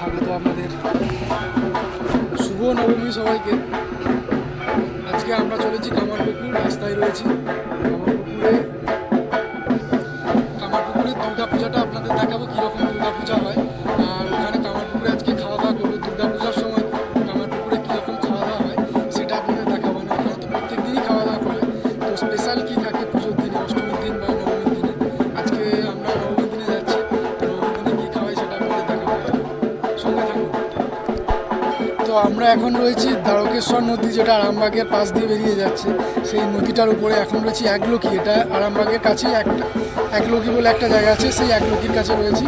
স্বাগত আপনাদের শুভ নবমী সবাইকে। আজকে আমরা চলেছি কামারপুকুর রাস্তায় রয়েছি। আমরা এখন রয়েছি দ্বারকেশ্বর নদী, যেটা আরামবাগের পাশ দিয়ে বেরিয়ে যাচ্ছে। সেই নদীটার উপরে এখন রয়েছি একলকি, এটা আরামবাগের কাছেই একটা, একলকি বলে একটা জায়গা আছে, সেই একলকির কাছে রয়েছি।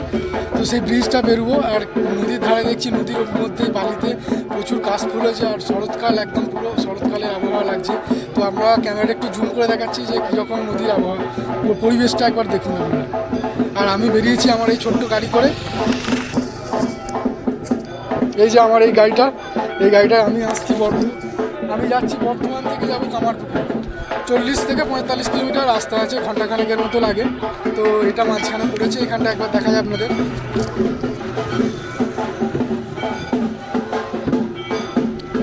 তো সেই ব্রিজটা বেরোবো, আর নদীর ধারে দেখছি নদীর মধ্যে বালিতে প্রচুর কাশ ফুল হয়েছে আর শরৎকাল একদম পুরো শরৎকালের আবহাওয়া লাগছে। তো আমরা ক্যামেরাটা একটু জুম করে দেখাচ্ছি যে কীরকম নদীর আবহাওয়া, পুরো পরিবেশটা একবার দেখুন আপনারা। আর আমি বেরিয়েছি আমার এই ছোট্ট গাড়ি করে। এই যে আমার এই গাড়িটা এই গাড়িটায় আমি আসছি বর্ধমান। আমি যাচ্ছি বর্ধমান থেকে যাব কামারপুকুর চল্লিশ থেকে পঁয়তাল্লিশ কিলোমিটার রাস্তা আছে ঘন্টাখানেকের মতো লাগে। তো এটা মাঝখানে পড়েছে, এখানটা একবার দেখা যায় আপনাদের।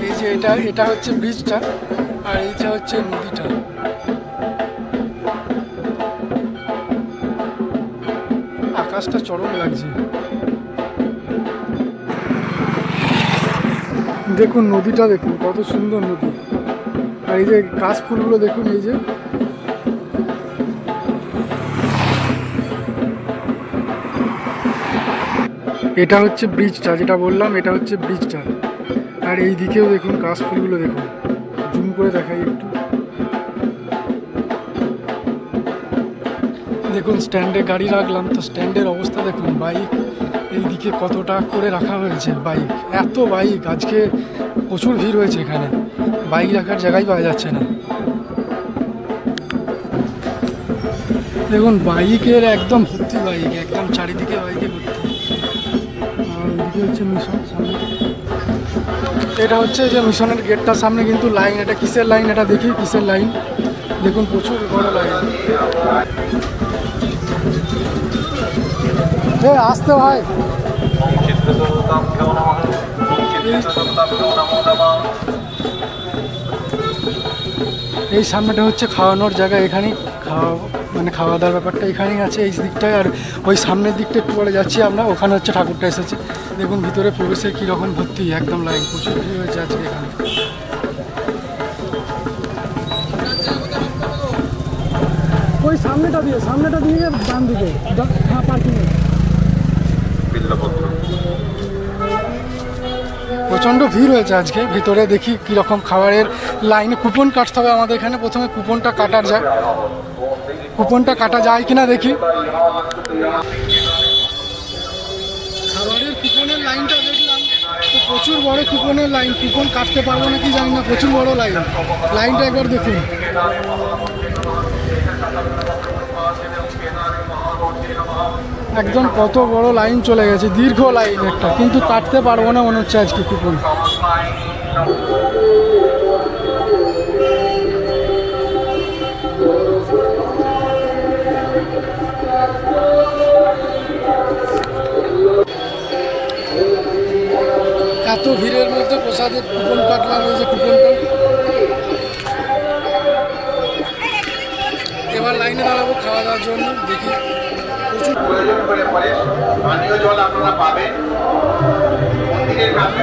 এই যে এটা এটা হচ্ছে ব্রিজটা আর এইটা হচ্ছে নদীটা। আকাশটা চরম লাগছে। দেখুন নদীটা দেখুন, কত সুন্দর নদী। আর এই যে গাছ ফুলগুলো দেখুন, এই যে। এটা হচ্ছে ব্রিজটা, যেটা বললাম, এটা হচ্ছে ব্রিজটা। আর এই দিকেও দেখুন, গাছ ফুলগুলো দেখুন। জুম করে দেখাই একটু। দেখুন, স্ট্যান্ডে গাড়ি রাখলাম, তো স্ট্যান্ডের অবস্থা দেখুন, বাইক। এইদিকে কতটা করে রাখা হয়েছে বাইক? এত বাইক, আজকে প্রচুর ভিড় হয়েছে এখানে। বাইক রাখার জায়গাই পাওয়া যাচ্ছে না। দেখুন, বাইকের একদম ভর্তি বাইক, একদম চারিদিকে বাইকে ভর্তি। আর হচ্ছে মিশন এটা হচ্ছে যে মিশনের গেটটার সামনে কিন্তু লাইন এটা কিসের লাইন এটা দেখি কিসের লাইন দেখুন, প্রচুর বড় লাইন এ আসতে হয়। এই সামনেটা হচ্ছে খাওয়ানোর জায়গা এখানেই খাওয়া মানে খাওয়া দাওয়ার ব্যাপারটা এখানেই আছে এই দিকটায়। আর ওই সামনের দিকটা একটু পরে যাচ্ছি আমরা ওখানে হচ্ছে ঠাকুরটা এসেছে। দেখুন ভিতরে প্রবেশে কীরকম ভর্তি একদম লাইন প্রচুর ভিড় হয়েছে আজকে এখানে। ওই সামনেটা দিয়ে সামনেটা দিয়ে ডান দিকে হ্যাঁ পার্কিংয়ে। প্রচণ্ড ভিড় হয়েছে আজকে। ভিতরে দেখি কীরকম খাবারের লাইনে কুপন কাটতে হবে আমাদের এখানে। প্রথমে কুপনটা কাটার যায়। কুপনটা কাটা যায় কিনা দেখি। খাবারের কুপনের লাইনটা দেখলাম। প্রচুর বড় কুপনের লাইন। কুপন কাটতে পারব নাকি জানি না। প্রচুর বড় লাইন। লাইনটা একবার দেখুন। একদম কত বড় লাইন চলে গেছে, দীর্ঘ লাইন একটা, কিন্তু কাটতে পারব না মনে হচ্ছে আজকে কুপন। এত ভিড়ের মধ্যে প্রসাদের কুপন কাটলাম, এই যে কুপনটা। এবার লাইনে দাঁড়াবো খাওয়া দাওয়ার জন্য, দেখি। করে পরে পানীয় জল আপনারা পাবেন। মন্দিরের কাছে।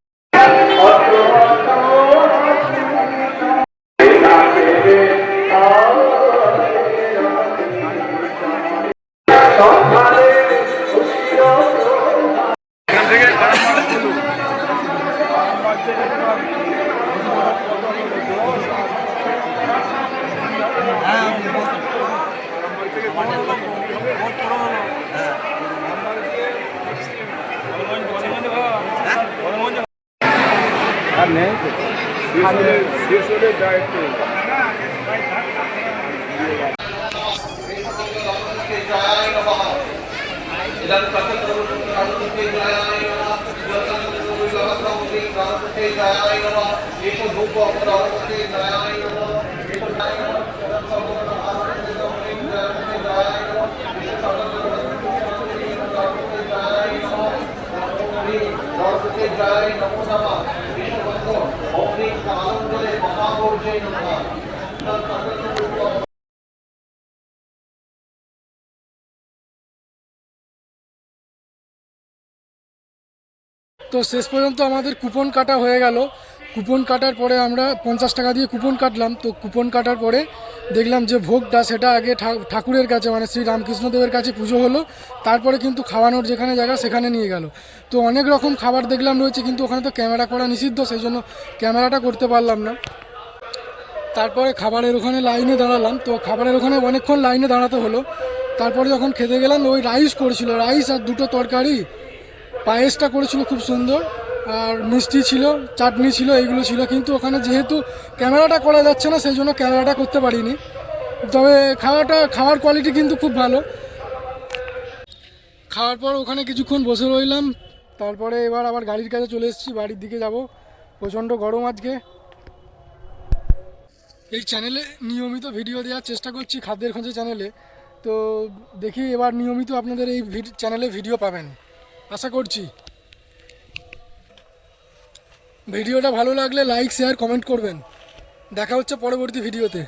ने सीसोले डाइट पे इधर प्रथम प्रभु प्रभु के जय आए प्रभु प्रभु के गाँव के जय आए एक धूप अपराध के जय आए एक जय सब सब जय आए जय नमो नमः তো শেষ পর্যন্ত আমাদের কুপন কাটা হয়ে গেল। কুপন কাটার পরে আমরা পঞ্চাশ টাকা দিয়ে কুপন কাটলাম। তো কুপন কাটার পরে দেখলাম যে ভোগটা সেটা আগে ঠাকুরের কাছে মানে শ্রী রামকৃষ্ণদেবের কাছে পুজো হলো। তারপরে কিন্তু খাওয়ানোর যেখানে জায়গা সেখানে নিয়ে গেল। তো অনেক রকম খাবার দেখলাম রয়েছে, কিন্তু ওখানে তো ক্যামেরা করা নিষিদ্ধ সেই জন্য ক্যামেরাটা করতে পারলাম না। তারপরে খাবারের ওখানে লাইনে দাঁড়ালাম। তো খাবারের ওখানে অনেকক্ষণ লাইনে দাঁড়াতে হলো। তারপরে যখন খেতে গেলাম, ওই রাইস করেছিল, রাইস আর দুটো তরকারি। পায়েসটা করেছিল খুব সুন্দর। আর মিষ্টি ছিল, চাটনি ছিল, এইগুলো ছিল। কিন্তু ওখানে যেহেতু ক্যামেরাটা করা যাচ্ছে না, সেই জন্য ক্যামেরাটা করতে পারিনি। তবে খাওয়াটা, খাওয়ার কোয়ালিটি কিন্তু খুব ভালো। খাওয়ার পর ওখানে কিছুক্ষণ বসে রইলাম। তারপরে এবার আবার গাড়ির কাছে চলে এসেছি, বাড়ির দিকে যাব। প্রচণ্ড গরম আজকে। এই চ্যানেলে নিয়মিত ভিডিও দেওয়ার চেষ্টা করছি খাদ্যের খোঁজে চ্যানেলে তো দেখি এবার নিয়মিত আপনাদের এই চ্যানেলে ভিডিও পাবেন। আশা করছি। ভিডিওটা ভালো লাগলে লাইক শেয়ার কমেন্ট করবেন। দেখা হচ্ছে পরবর্তী ভিডিওতে।